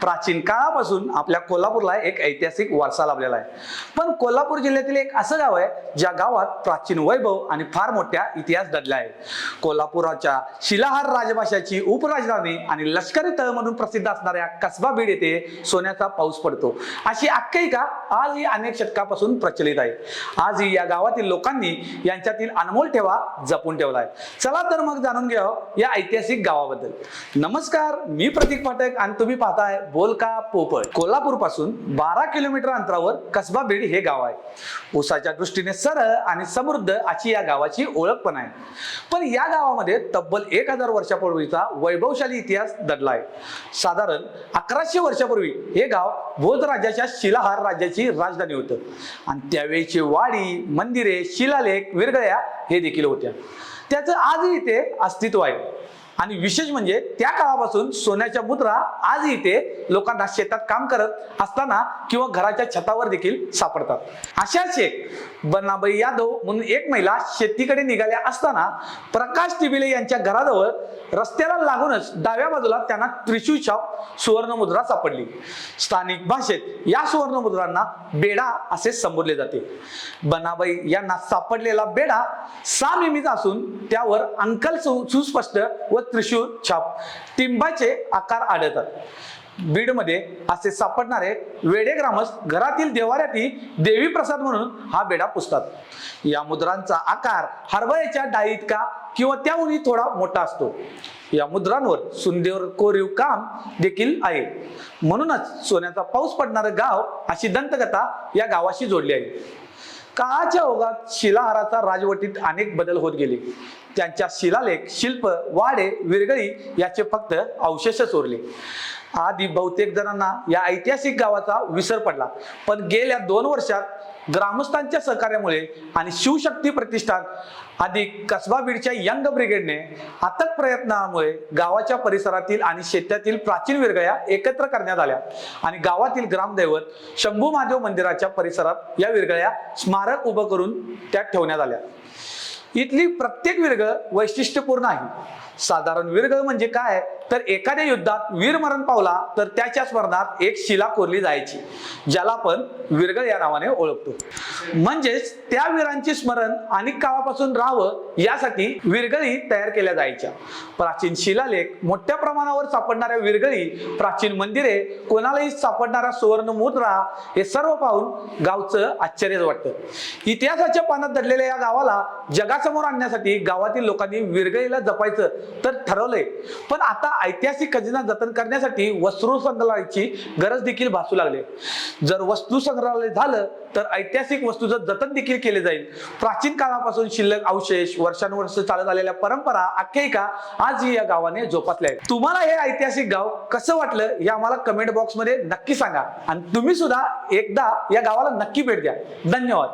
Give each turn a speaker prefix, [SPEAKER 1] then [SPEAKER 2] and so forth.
[SPEAKER 1] प्राचीन काळापासून आपल्या कोल्हापूरला एक ऐतिहासिक वारसा लाभलेला आहे. पण कोल्हापूर जिल्ह्यातील एक असं गाव आहे ज्या गावात प्राचीन वैभव आणि फार मोठ्या इतिहास दडला आहे. कोल्हापुराच्या शिलाहार राजभाषाची उपराजधानी आणि लष्करी तळ म्हणून प्रसिद्ध असणाऱ्या कसबा बीड येथे सोन्याचा पाऊस पडतो. अशी आख्यायिका आजही अनेक शतकापासून प्रचलित आहे. आजही या गावातील लोकांनी यांच्यातील अनमोल ठेवा जपून ठेवला आहे. चला तर मग जाणून घ्या या ऐतिहासिक गावाबद्दल. नमस्कार मी प्रतीक पाठक आणि तुम्ही पाहताय बोलका पोपळ कोल्हापूरपासून बारा किलोमीटर अंतरावर कसबा बीड हे गाव आहे. ऊसाच्या दृष्टीने सरळ आणि समृद्ध अशी या गावाची ओळख पण आहे. पण या गावामध्ये तब्बल एक हजार वर्षापूर्वीचा वैभवशाली इतिहास दडला आहे. साधारण अकराशे वर्षापूर्वी हे गाव बौद्ध राज्याच्या शिलाहार राज्याची राजधानी होतं. आणि त्यावेळीची वाडी मंदिरे शिलालेख विरगळ्या हे देखील होत्या. त्याचं आजही इथे अस्तित्व आहे. आणि विशेष म्हणजे त्या काळापासून सोन्याच्या मुद्रा आज इथे लोकांना शेतात काम करत असताना किंवा घराच्या छतावर देखील सापडतात. अशाच एक बनाबाई यादव म्हणून एक महिला शेतीकडे निघाल्या असताना प्रकाश टिबिले यांच्या घराजवळ रस्त्याला लागूनच डाव्या बाजूला त्यांना त्रिशूळ छाप सुवर्ण मुद्रा सापडली. स्थानिक भाषेत या सुवर्ण मुद्रांना बेडा असे संबोधले जाते. बनाबाई यांना सापडलेला बेडा सहा मिमीचा असून त्यावर अंकल सु- सुस्पष्ट व त्रिशूळ छाप. टिंबाचे आकार आढळतात. बीडमध्ये असे सापडणारे वेडे ग्रामस्थ घरातील देवाऱ्याती देवी प्रसाद म्हणून हा बेडा पुसतात. या मुद्रांचा आकार हरभऱ्याच्या डाळी इतका किंवा त्याहूनही थोडा मोठा असतो. या मुद्रांवर सुंदर कोरीव काम देखील आहे. म्हणूनच सोन्याचा पाऊस पडणारं गाव अशी दंतकथा या गावाशी जोडली आहे. काळाच्या ओघात शिलाहाराचा राजवटीत अनेक बदल होत गेले? त्यांच्या शिलालेख शिल्प वाडे विरगळी याचे फक्त अवशेषच उरले आधी बहुतेक जणांना या ऐतिहासिक गावाचा विसर पडला. पण गेल्या दोन वर्षात ग्रामस्थांच्या सहकार्यामुळे आणि शिवशक्ती प्रतिष्ठान अधिक कसबा बीडच्या यंग ब्रिगेडने अथक प्रयत्नामुळे गावाच्या परिसरातील आणि शेतातील प्राचीन विरगळ्या एकत्र करण्यात आल्या. आणि गावातील ग्रामदैवत शंभू महादेव मंदिराच्या परिसरात या विरगळ्या स्मारक उभं करून त्यात ठेवण्यात आल्या. इथली प्रत्येक विरग वैशिष्ट्यपूर्ण आहे. साधारण विरगळ म्हणजे काय? तर एखाद्या युद्धात वीरमरण पावला तर त्याच्या स्मरणात एक शिला कोरली जायची ज्याला आपण विरगळ या नावाने ओळखतो. म्हणजेच त्या वीरांचे स्मरण अनेक काळापासून राहावं यासाठी विरगळी तयार केल्या जायच्या. प्राचीन शिलालेख मोठ्या प्रमाणावर सापडणाऱ्या विरगळी प्राचीन मंदिरे कोणालाही सापडणाऱ्या सुवर्ण मुद्रा हे सर्व पाहून गावचं आश्चर्यच वाटतं. इतिहासाच्या पानात दडलेल्या या गावाला जगात जगासमोर आणण्यासाठी गावातील लोकांनी विरगळीला जपायचं तर ठरवलंय. पण आता ऐतिहासिक खजिना जतन करण्यासाठी वस्तू संग्रहालयाची गरज देखील भासू लागली. जर वस्तू संग्रहालय झालं तर ऐतिहासिक वस्तूचं जतन देखील केले जाईल. प्राचीन काळापासून शिल्लक अवशेष वर्षानुवर्ष चालत आलेल्या परंपरा आख्यायिका आज या गावाने जोपासल्या आहेत. तुम्हाला हे ऐतिहासिक गाव कसं वाटलं हे आम्हाला कमेंट बॉक्समध्ये नक्की सांगा. आणि तुम्ही सुद्धा एकदा या गावाला नक्की भेट द्या. धन्यवाद.